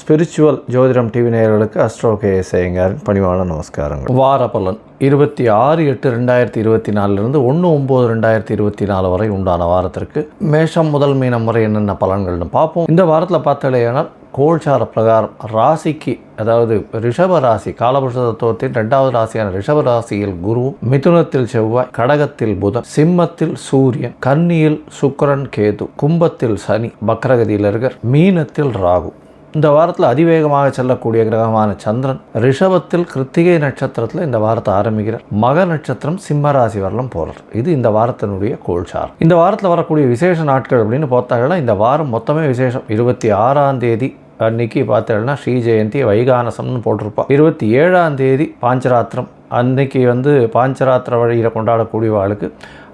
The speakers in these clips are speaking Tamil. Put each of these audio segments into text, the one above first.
ஸ்பிரிச்சுவல் ஜோதிடம் டிவி நேயர்களுக்கு அஸ்ட்ரோ கே சேயங்காரின் பணிவான நமஸ்காரங்கள். வார பலன் இருபத்தி ஆறு எட்டு ரெண்டாயிரத்தி இருபத்தி நாலுலேருந்து ஒன்று ஒம்பது ரெண்டாயிரத்தி இருபத்தி நாலு வரை உண்டான வாரத்திற்கு மேஷம் முதல் மீனம் வரை என்னென்ன பலன்கள்னு பார்ப்போம். இந்த வாரத்தில் பார்த்தாலேயானால் கோல்சார பிரகாரம் ராசிக்கு அதாவது ரிஷப ராசி காலபுருஷ தத்துவத்தின் ரெண்டாவது ராசியான ரிஷப ராசியில் குரு மிதுனத்தில் செவ்வாய் கடகத்தில் புதன் சிம்மத்தில் சூரியன் கன்னியில் சுக்கரன் கேது கும்பத்தில் சனி பக்ரகதியில் இருக்கர் மீனத்தில் ராகு. இந்த வாரத்தில் அதிவேகமாக செல்லக்கூடிய கிரகமான சந்திரன் ரிஷபத்தில் கிருத்திகை நட்சத்திரத்தில் இந்த வாரத்தை ஆரம்பிக்கிறார். மக நட்சத்திரம் சிம்ம ராசி வரலாம் போகிறார் இது இந்த வாரத்தினுடைய கோல்சார் இந்த வாரத்தில் வரக்கூடிய விசேஷ நாட்கள் அப்படின்னு பார்த்தாங்கன்னா இந்த வாரம் மொத்தமே விசேஷம். இருபத்தி ஆறாம் தேதி அன்னைக்கு பார்த்தேன்னா ஸ்ரீ ஜெயந்தி வைகானசம்னு போட்டிருப்பா. இருபத்தி ஏழாம் தேதி பாஞ்சராத்திரம். அன்னைக்கு வந்து பாஞ்சராத்திர வழியில் கொண்டாடக்கூடியவாளுக்கு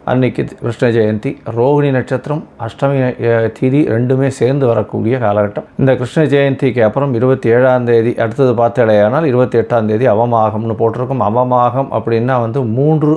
அன்னைக்கு கிருஷ்ண ஜெயந்தி. ரோகிணி நட்சத்திரம் அஷ்டமி அஹ், திதி ரெண்டுமே சேர்ந்து வரக்கூடிய காலகட்டம். இந்த கிருஷ்ண ஜெயந்திக்கு அப்புறம் இருபத்தி ஏழாம் தேதி அடுத்தது பார்த்தடையானால் இருபத்தி எட்டாம் தேதி அவமாகம்னு போட்டிருக்கும். அவமாகம் அப்படின்னா வந்து மூன்று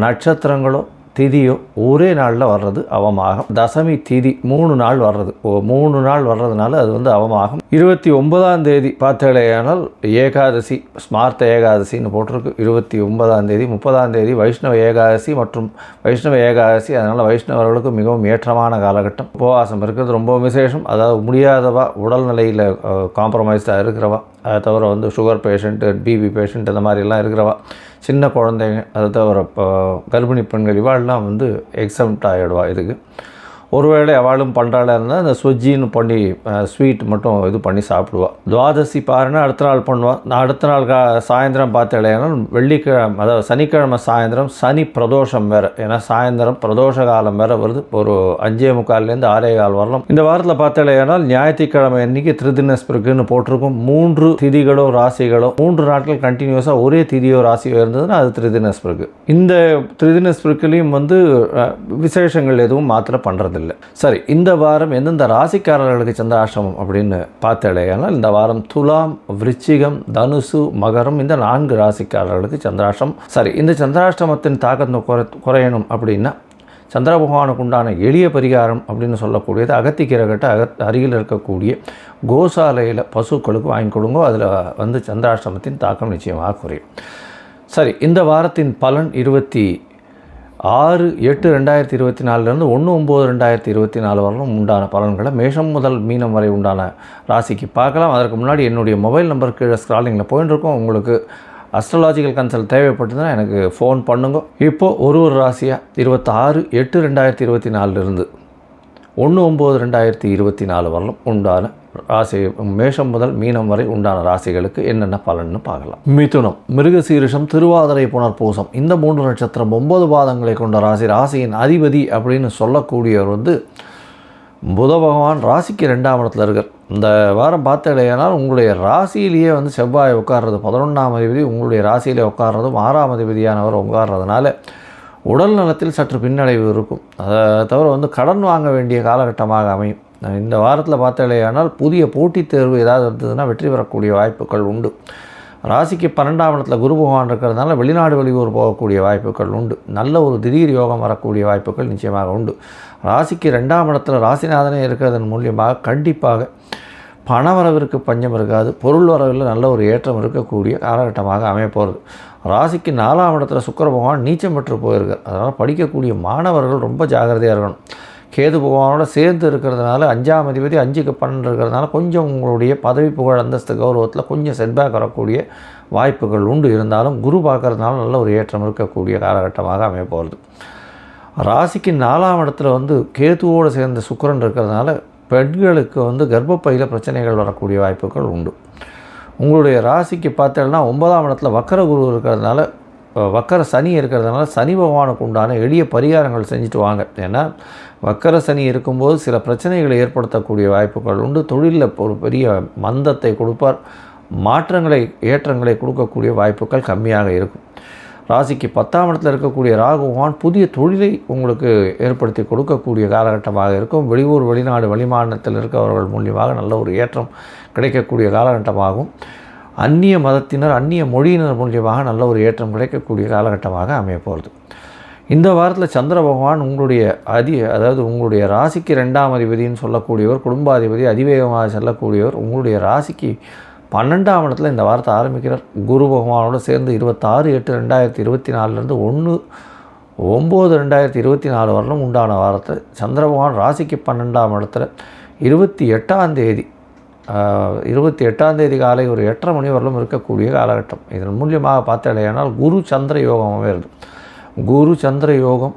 நட்சத்திரங்களோ திதியோ ஒரே நாளில் வர்றது அவமாகம் தசமி திதி மூணு நாள் வர்றது. ஓ மூணு நாள் வர்றதுனால அது வந்து அவமாகம் இருபத்தி ஒன்பதாம் தேதி பார்த்தாலேயானால் ஏகாதசி ஸ்மார்த்த ஏகாதசின்னு போட்டிருக்கு. இருபத்தி ஒன்பதாம் தேதி முப்பதாம் தேதி வைஷ்ணவ ஏகாதசி மற்றும் வைஷ்ணவ ஏகாதசி. அதனால் வைஷ்ணவர்களுக்கு மிகவும் ஏற்றமான காலகட்டம். உபவாசம் இருக்கிறது ரொம்ப விசேஷம். அதாவது முடியாதவா உடல்நிலையில் காம்ப்ரமைஸ்டாக இருக்கிறவா அதை தவிர வந்து சுகர் பேஷண்ட்டு பிபி பேஷண்ட் இந்த மாதிரிலாம் இருக்கிறவா சின்ன குழந்தைங்க அதை தவிர இப்போ கர்ப்பிணி பெண்கள் இவாள்லாம் வந்து எக்ஸம்ட் ஆகிடுவா இதுக்கு. ஒருவேளை அவளும் பண்ணுறாளா இருந்தால் அந்த சுஜின்னு பண்ணி ஸ்வீட் மட்டும் இது பண்ணி சாப்பிடுவாள் துவாதசி பாருன்னா அடுத்த நாள் பண்ணுவாள் நான் அடுத்த நாள் கா சாயந்தரம் பார்த்தாலேனா வெள்ளிக்கிழமை அதாவது சனிக்கிழமை சாயந்தரம் சனி பிரதோஷம் வேறு. ஏன்னா சாயந்தரம் பிரதோஷ காலம் வேறு வருது. ஒரு அஞ்சே முக்கால்லேருந்து ஆறே கால் வரலாம். இந்த வாரத்தில் பார்த்தாலேனால் ஞாயிற்றுக்கிழமை அன்னைக்கு திருதினஸ்பிருக்குன்னு போட்டிருக்கும். மூன்று திதிகளோ ராசிகளோ மூன்று நாட்கள் கண்டினியூஸாக ஒரே திதியோ ராசியோ இருந்ததுன்னா அது திருதினஸ்பிருக்கு. இந்த திருதினஸ்பிருக்குலேயும் வந்து விசேஷங்கள் எதுவும் மாத்திர பண்ணுறதில்ல இல்லை. சரி இந்த வாரம் எந்தெந்த ராசிக்காரர்களுக்கு சந்திராஷ்டமம் அப்படின்னு பார்த்தாலேயானால் இந்த வாரம் துலாம் விருச்சிகம் தனுசு மகரம் இந்த நான்கு ராசிக்காரர்களுக்கு சந்திராஷ்டம் சரி இந்த சந்திராஷ்டமத்தின் தாக்கத்தை குறை குறையணும் அப்படின்னா சந்திர பகவானுக்கு உண்டான எளிய பரிகாரம் அப்படின்னு சொல்லக்கூடியது அகத்திக்கிறகட்ட அக அருகில் இருக்கக்கூடிய கோசாலையில் பசுக்களுக்கு வாங்கி கொடுங்கோ அதில் வந்து சந்திராஷ்டமத்தின் தாக்கம் நிச்சயமாக குறையும். சரி இந்த வாரத்தின் பலன் இருபத்தி ஆறு எட்டு ரெண்டாயிரத்தி இருபத்தி நாலுலேருந்து ஒன்று ஒம்பது ரெண்டாயிரத்தி இருபத்தி நாலு வரலும் உண்டான பலன்களை மேஷம் முதல் மீனம் வரை உண்டான ராசிக்கு பார்க்கலாம். அதற்கு முன்னாடி என்னுடைய மொபைல் நம்பர் கீழே ஸ்க்ராலிங்கில் போயின்னு இருக்கோம். உங்களுக்கு அஸ்ட்ரலாஜிக்கல் கன்சல்ட் தேவைப்பட்டதுன்னா எனக்கு ஃபோன் பண்ணுங்க. இப்போது ஒரு ஒரு ராசியாக இருபத்தாறு எட்டு ரெண்டாயிரத்தி இருபத்தி நாலுலேருந்து ஒன்று ஒம்பது ரெண்டாயிரத்தி இருபத்தி நாலு வரலும் உண்டான ராசி மேஷம் முதல் மீனம் வரை உண்டான ராசிகளுக்கு என்னென்ன பலன்னு பார்க்கலாம். மிதுனம் மிருகசீரிஷம் திருவாதிரை புனர்பூசம் இந்த மூன்று நட்சத்திரம் ஒன்பது பாதங்களை கொண்ட ராசி ராசியின் அதிபதி அப்படின்னு சொல்லக்கூடியவர் வந்து புத பகவான் ராசிக்கு ரெண்டாம் இடத்துல இருக்கார். இந்த வாரம் பார்த்தடையானால் உங்களுடைய ராசியிலேயே வந்து செவ்வாய் உட்கார்றது பதினொன்றாம் அதிபதி உங்களுடைய ராசியிலே உட்கார்றதும் ஆறாம் அதிபதியானவர் உட்கார்றதுனால உடல் நலத்தில் சற்று பின்னடைவு இருக்கும். அதை தவிர வந்து கடன் வாங்க வேண்டிய காலகட்டமாக அமையும். இந்த வாரத்தில் பார்த்தாலேயானால் புதிய போட்டித் தேர்வு ஏதாவது இருந்ததுன்னா வெற்றி பெறக்கூடிய வாய்ப்புகள் உண்டு. ராசிக்கு பன்னெண்டாம் இடத்துல குரு பகவான் இருக்கிறதுனால வெளிநாடு வெளியூர் போகக்கூடிய வாய்ப்புகள் உண்டு. நல்ல ஒரு திடீர் யோகம் வரக்கூடிய வாய்ப்புகள் நிச்சயமாக உண்டு. ராசிக்கு ரெண்டாம் இடத்துல ராசிநாதனே இருக்கிறதன் மூலியமாக கண்டிப்பாக பண வரவிற்கு பஞ்சம் இருக்காது. பொருள் வரவில் நல்ல ஒரு ஏற்றம் இருக்கக்கூடிய காலகட்டமாக அமையப்போகிறது ராசிக்கு நாலாம் இடத்துல சுக்கர பகவான் நீச்சம் பெற்று போயிருக்கார். அதனால் படிக்கக்கூடிய மாணவர்கள் ரொம்ப ஜாகிரதையாக இருக்கணும். கேது பகவானோட சேர்ந்து இருக்கிறதுனால அஞ்சாம் அதிபதி அஞ்சுக்கு பன்னெண்டு இருக்கிறதுனால கொஞ்சம் உங்களுடைய பதவி புகழ் அந்தஸ்து கௌரவத்தில் கொஞ்சம் செட்பேக் வரக்கூடிய வாய்ப்புகள் உண்டு. இருந்தாலும் குரு பார்க்கறதுனால நல்ல ஒரு ஏற்றம் இருக்கக்கூடிய காலகட்டமாக அமைய போகிறது ராசிக்கு நாலாம் இடத்துல வந்து கேதுவோடு சேர்ந்த சுக்கரன் இருக்கிறதுனால பெண்களுக்கு வந்து கர்ப்பப்பையில் பிரச்சனைகள் வரக்கூடிய வாய்ப்புகள் உண்டு. உங்களுடைய ராசிக்கு பார்த்தோன்னா ஒன்பதாம் இடத்துல வக்கர குரு இருக்கிறதுனால வக்கர சனி இருக்கிறதுனால சனி பகவானுக்கு உண்டான எளிய பரிகாரங்கள் செஞ்சுட்டு வாங்க. ஏன்னா வக்கர சனி இருக்கும்போது சில பிரச்சனைகளை ஏற்படுத்தக்கூடிய வாய்ப்புகள் உண்டு. தொழிலில் ஒரு பெரிய மந்தத்தை கொடுப்பார். மாற்றங்களை ஏற்றங்களை கொடுக்கக்கூடிய வாய்ப்புகள் கம்மியாக இருக்கும். ராசிக்கு பத்தாம் இடத்துல இருக்கக்கூடிய ராகுவான் புதிய தொழிலை உங்களுக்கு ஏற்படுத்தி கொடுக்கக்கூடிய காலகட்டமாக இருக்கும். வெளியூர் வெளிநாடு வெளிமாநிலத்தில் இருக்கவர்கள் மூலியமாக நல்ல ஒரு ஏற்றம் கிடைக்கக்கூடிய காலகட்டமாகும். அந்நிய மதத்தினர் அந்நிய மொழியினர் மூலியமாக நல்ல ஒரு ஏற்றம் கிடைக்கக்கூடிய காலகட்டமாக அமையப்போகிறது இந்த வாரத்தில் சந்திர பகவான் உங்களுடைய அதி அதாவது உங்களுடைய ராசிக்கு ரெண்டாம் அதிபதினு சொல்லக்கூடியவர் குடும்பாதிபதி அதிவேகமாக செல்லக்கூடியவர் உங்களுடைய ராசிக்கு பன்னெண்டாம் இடத்துல இந்த வாரத்தை ஆரம்பிக்கிறார். குரு பகவானோடு சேர்ந்து இருபத்தாறு எட்டு ரெண்டாயிரத்தி இருபத்தி நாலுலேருந்து ஒன்று ஒம்பது ரெண்டாயிரத்தி இருபத்தி நாலு வரலும் உண்டான வாரத்தை சந்திர பகவான் ராசிக்கு பன்னெண்டாம் இடத்துல இருபத்தி எட்டாம் தேதி இருபத்தி எட்டாம் தேதி காலை ஒரு எட்டரை மணி வரலும் இருக்கக்கூடிய காலகட்டம். இதன் மூலியமாக பார்த்தலையானால் குரு சந்திர யோகம் அமையிறது குரு சந்திர யோகம்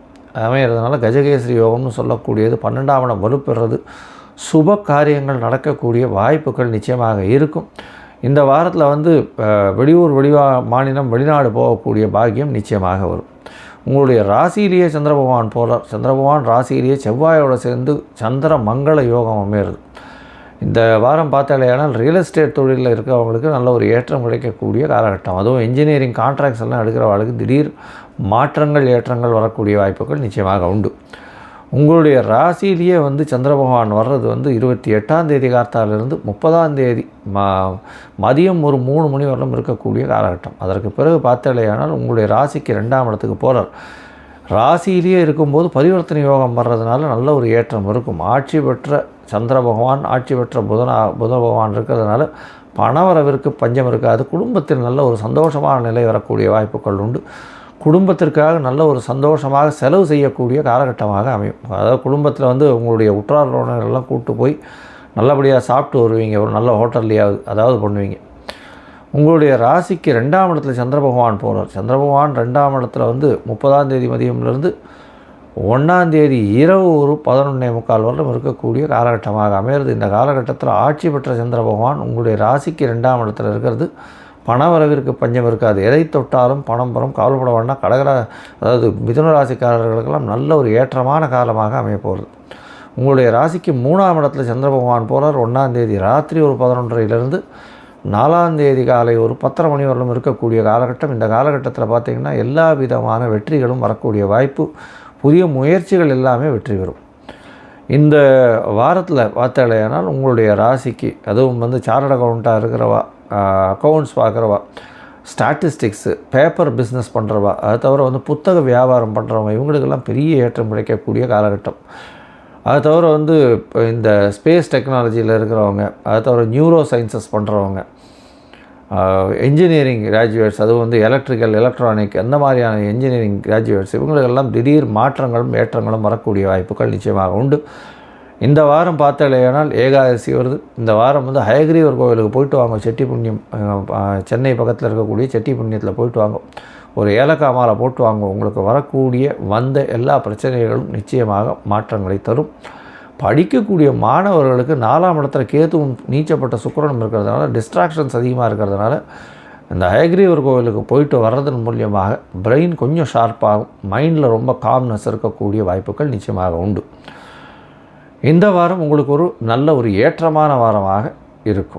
அமையிறதுனால கஜகேசரி யோகம்னு சொல்லக்கூடியது பன்னெண்டாம் இடம் வலுப்பெறுறது. சுப காரியங்கள் நடக்கக்கூடிய வாய்ப்புகள் நிச்சயமாக இருக்கும். இந்த வாரத்தில் வந்து வெளியூர் வெளிவா மாநிலம் வெளிநாடு போகக்கூடிய பாக்கியம் நிச்சயமாக வரும். உங்களுடைய ராசியிலேயே சந்திர பகவான் போகிறார் சந்திர பகவான் ராசியிலேயே செவ்வாயோடு சேர்ந்து சந்திர மங்கள யோகம் அமையிறது இந்த வாரம் பார்த்தாலேயானால் ரியல் எஸ்டேட் தொழிலில் இருக்கிறவங்களுக்கு நல்ல ஒரு ஏற்றம் கிடைக்கக்கூடிய காலகட்டம். அதுவும் இன்ஜினியரிங் கான்ட்ராக்ட்ஸ் எல்லாம் எடுக்கிறவங்களுக்கு திடீர் மாற்றங்கள் ஏற்றங்கள் வரக்கூடிய வாய்ப்புகள் நிச்சயமாக உண்டு. உங்களுடைய ராசியிலேயே வந்து சந்திர பகவான் வர்றது வந்து இருபத்தி எட்டாம் தேதி காத்தாலிருந்து முப்பதாம் தேதி ம மதியம் ஒரு மூணு மணி வரலும் இருக்கக்கூடிய காலகட்டம். அதற்கு பிறகு பார்த்தாலேயானால் உங்களுடைய ராசிக்கு ரெண்டாம் இடத்துக்கு போகிறார் ராசியிலேயே இருக்கும்போது பரிவர்த்தனை யோகம் வர்றதுனால நல்ல ஒரு ஏற்றம் இருக்கும். ஆட்சி பெற்ற சந்திர பகவான் ஆட்சி பெற்ற புதனா புத பகவான் இருக்கிறதுனால பணவரவிற்கு பஞ்சம் இருக்காது. குடும்பத்தில் நல்ல ஒரு சந்தோஷமான நிலை வரக்கூடிய வாய்ப்புகள் உண்டு. குடும்பத்திற்காக நல்ல ஒரு சந்தோஷமாக செலவு செய்யக்கூடிய காலகட்டமாக அமையும். அதாவது குடும்பத்தில் வந்து உங்களுடைய உற்றார் உறவினர்கள்லாம் கூப்பிட்டு போய் நல்லபடியாக சாப்பிட்டு வருவீங்க. ஒரு நல்ல ஹோட்டல்லையாவது அதாவது பண்ணுவீங்க. உங்களுடைய ராசிக்கு ரெண்டாம் இடத்துல சந்திர பகவான் போகிறார் சந்திர பகவான் ரெண்டாம் இடத்துல வந்து முப்பதாம் தேதி மதியம்லேருந்து ஒன்றாந்தேதி இரவு ஒரு பதினொன்னே முக்கால் வருடம் இருக்கக்கூடிய காலகட்டமாக அமையிறது இந்த காலகட்டத்தில் ஆட்சி பெற்ற சந்திர பகவான் உங்களுடைய ராசிக்கு ரெண்டாம் இடத்துல இருக்கிறது. பணவரவிற்கு பஞ்சம் இருக்காது. எதை தொட்டாலும் பணம் வரும் கவலைப்பட வேண்டாம். கடகரா அதாவது மிதுன ராசிக்காரர்களுக்கெல்லாம் நல்ல ஒரு ஏற்றமான காலமாக அமையப்போகிறது உங்களுடைய ராசிக்கு மூணாம் இடத்துல சந்திர பகவான் போகிறார் ஒன்றாந்தேதி ராத்திரி ஒரு பதினொன்றையிலிருந்து நாலாம் தேதி காலை ஒரு பத்தரை மணி வரலும் இருக்கக்கூடிய காலகட்டம். இந்த காலகட்டத்தில் பார்த்திங்கன்னா எல்லா விதமான வெற்றிகளும் வரக்கூடிய வாய்ப்பு. புதிய முயற்சிகள் எல்லாமே வெற்றி பெறும். இந்த வாரத்தில் பார்த்தாலேயானால் உங்களுடைய ராசிக்கு அதுவும் வந்து சார்ட் அக்கௌண்ட்டாக இருக்கிறவா அக்கௌண்ட்ஸ் பார்க்குறவா ஸ்டாட்டிஸ்டிக்ஸு பேப்பர் பிஸ்னஸ் பண்ணுறவா அது தவிர வந்து புத்தக வியாபாரம் பண்ணுறவங்க இவங்களுக்கெல்லாம் பெரிய ஏற்றம் கிடைக்கக்கூடிய காலகட்டம். அது தவிர வந்து இப்போ இந்த ஸ்பேஸ் டெக்னாலஜியில் இருக்கிறவங்க அது தவிர நியூரோ சயின்சஸ் பண்ணுறவங்க இன்ஜினியரிங் கிராஜுவேட்ஸ் அதுவும் வந்து எலக்ட்ரிக்கல் எலக்ட்ரானிக் அந்த மாதிரியான இன்ஜினியரிங் கிராஜுவேட்ஸ் இவங்களுக்கெல்லாம் திடீர் மாற்றங்களும் ஏற்றங்களும் வரக்கூடிய வாய்ப்புகள் நிச்சயமாக உண்டு. இந்த வாரம் பார்த்தாலேயானால் ஏகாதசி வருது. இந்த வாரம் வந்து ஹயகிரீவர் கோவிலுக்கு போயிட்டு வாங்க. செட்டி புண்ணியம் சென்னை பக்கத்தில் இருக்கக்கூடிய செட்டி புண்ணியத்தில் போயிட்டு வாங்க. ஒரு ஏலக்காய் மாலை போட்டு வாங்க. உங்களுக்கு வரக்கூடிய வந்த எல்லா பிரச்சனைகளும் நிச்சயமாக மாற்றங்களை தரும். படிக்கக்கூடிய மாணவர்களுக்கு நாலாம் இடத்துல கேத்துவும் நீச்சப்பட்ட சுக்கரனும் இருக்கிறதுனால டிஸ்ட்ராக்ஷன்ஸ் அதிகமாக இருக்கிறதுனால இந்த ஹயக்ரீவர் கோவிலுக்கு போயிட்டு வர்றதன் மூலியமாக பிரெயின் கொஞ்சம் ஷார்ப்பாகும் மைண்டில் ரொம்ப காம்னஸ் இருக்கக்கூடிய வாய்ப்புகள் நிச்சயமாக உண்டு. இந்த வாரம் உங்களுக்கு ஒரு நல்ல ஒரு ஏற்றமான வாரமாக இருக்கும்.